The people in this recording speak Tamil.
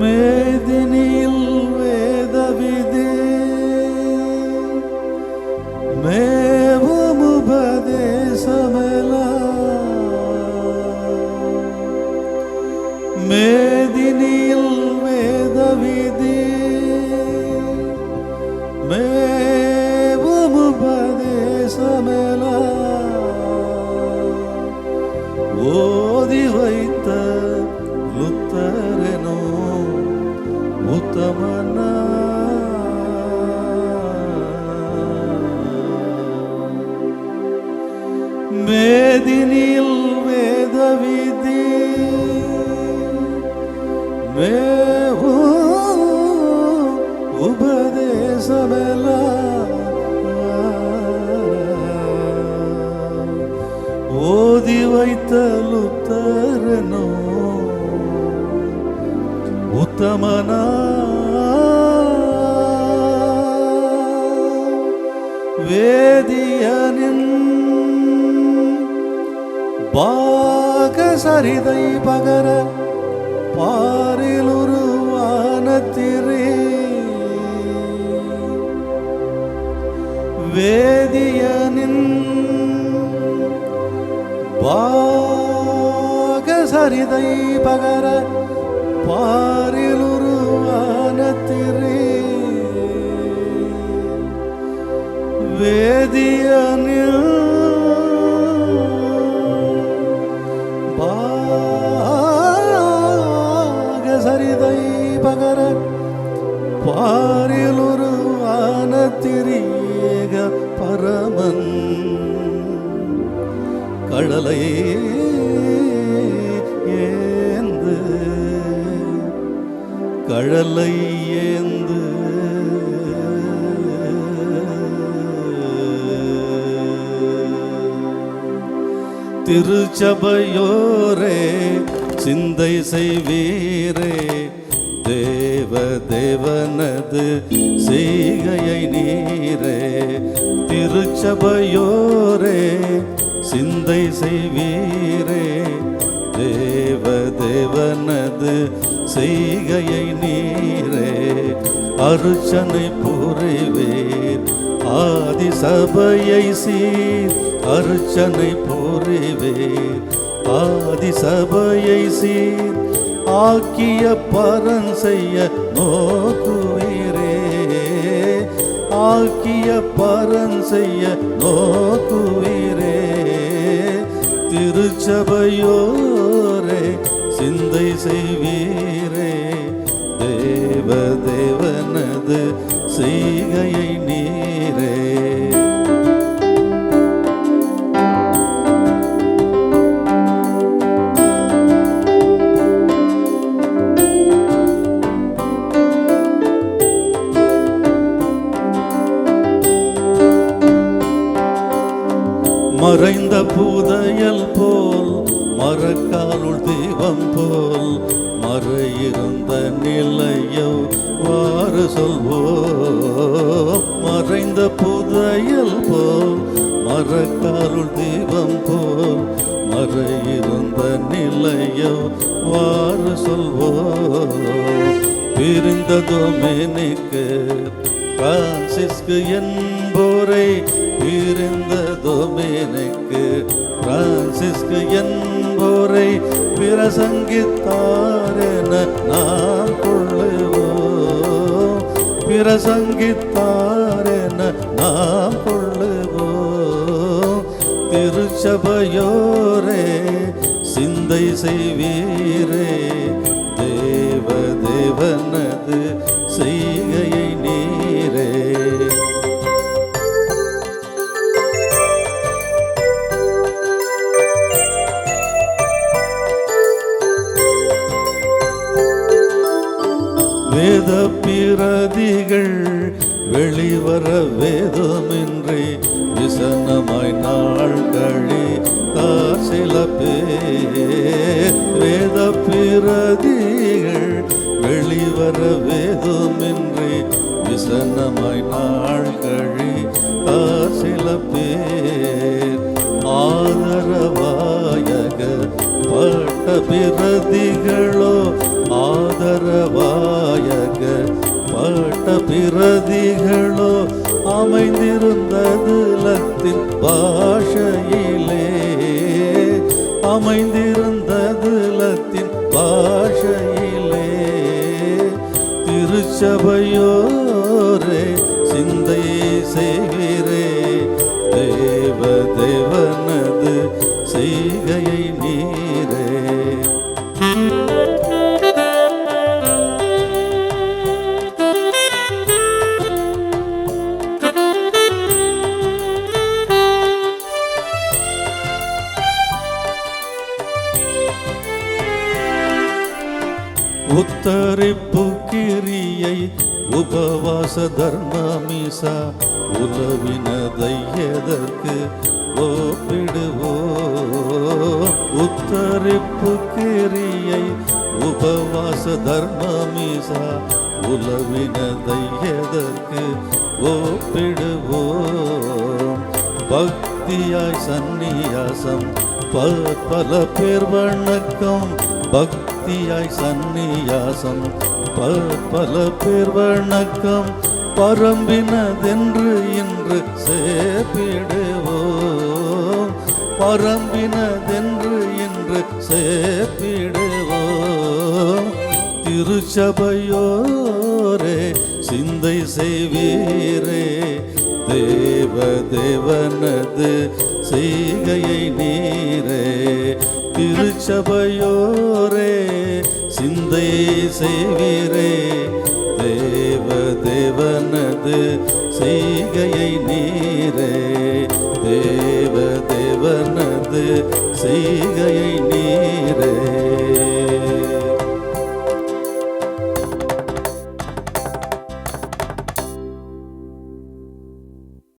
മേദിനിയിൽ വേദവിധി മേവുമുപദേശമല മേദിനിയിൽ വേദവിധി മേവുമുപദേശമല ഓ மேதினில் வேதவிதி மேவு உபதேசமெல்லாம் ஓதி வைத்த லுத்தரனோ உத்தமனா வேதியனின் பாக சரிதை பகர பாரில் உருவானத்திரே வேதியனின் பாக சரிதை பகர பாரில் சரிதை பகர பாரில் உருவான திரியேக பரமன். கடலை ஏந்து கழலை ஏந்து. திருச்சபையோரே சிந்தை செய்வீரே. தேவ தேவனது செய்கையை நீரே திருச்சபையோரே சிந்தை செய்வீரே. தேவ தேவனது செய்கையை நீரே அருச்சனை புரிவேர். ஆதி சபையை சீர் அருச்சனை புரிவேர். ஆதி சபையை சீர் ஆக்கிய பரன் செய்ய நோக்குவீரே. ஆக்கிய பரன் செய்ய நோக்குவீரே. திருச்சபையோரே சிந்தை செய்வீரே. தேவ தேவனது செய்கையை நீரே. மறைந்த புதையல் போல் மரக்காலுள் தெய்வம் போல் மறையிருந்த நிலையோ வாறு சொல்வோம். மறைந்த புதையல் போல் மரக்காலுள் தெய்வம் போல் மறையிருந்த நிலையோ வாறு சொல்வோம். பிரிந்ததோமேனிக்கு பிரான்சிஸ்கு என்போரை பிரிந்ததோமேனிக்கு பிரான்சிஸ்கு என்போரை பிரசங்கித்தாரென நாம் கொள்ளுவோம். பிரசங்கித்தாரென நாம் கொள்ளுவோம். திருச்சபையோரே சிந்தை செய்வீரே. தேவ தேவனது செய்கையை வேத பிரதிகள் வெளிவர வேதமின்றி விசனமாய் நாள் கழி தார் சில பேர். வேத பிரதிகள் வெளிவர வேதமின்றி விசனமாய் நாள் கழி தார் சில பேர். ஆதரவாயக பட்ட பிரதிகளோ ஆதரவா பட்ட பிரதிகளோ அமைந்திருந்தது லத்தின் பாஷையிலே. அமைந்திருந்தது லத்தின் பாஷையிலே. திருச்சபையோ உத்தரிப்பு கிரியை உபவாச தர்மமிசா உலவினதையதற்கு எதற்கு உத்தரிப்பு கிரியை உபவாச தர்மமிசா உலவினதையதற்கு ஓப்பிடுவோம் பக்தியாய் சந்நியாசம் ப- பல பேர் வணக்கம். பக்தியாய் சந்நியாசம் ப- பல பேர் வணக்கம் பரம்பினதென்று இன்று சேப்பிடுவோம். பரம்பினதென்று இன்று சேப்பிடுவோம். திருச்சபையோரே சிந்தை செய்வீரே. தேவ தேவனது செய்கையை நீரே. திருச்சபையோரே சிந்தை செய்வீரே தேவ தேவனது செய்கையை நீரே தேவ தேவனது செய்கையை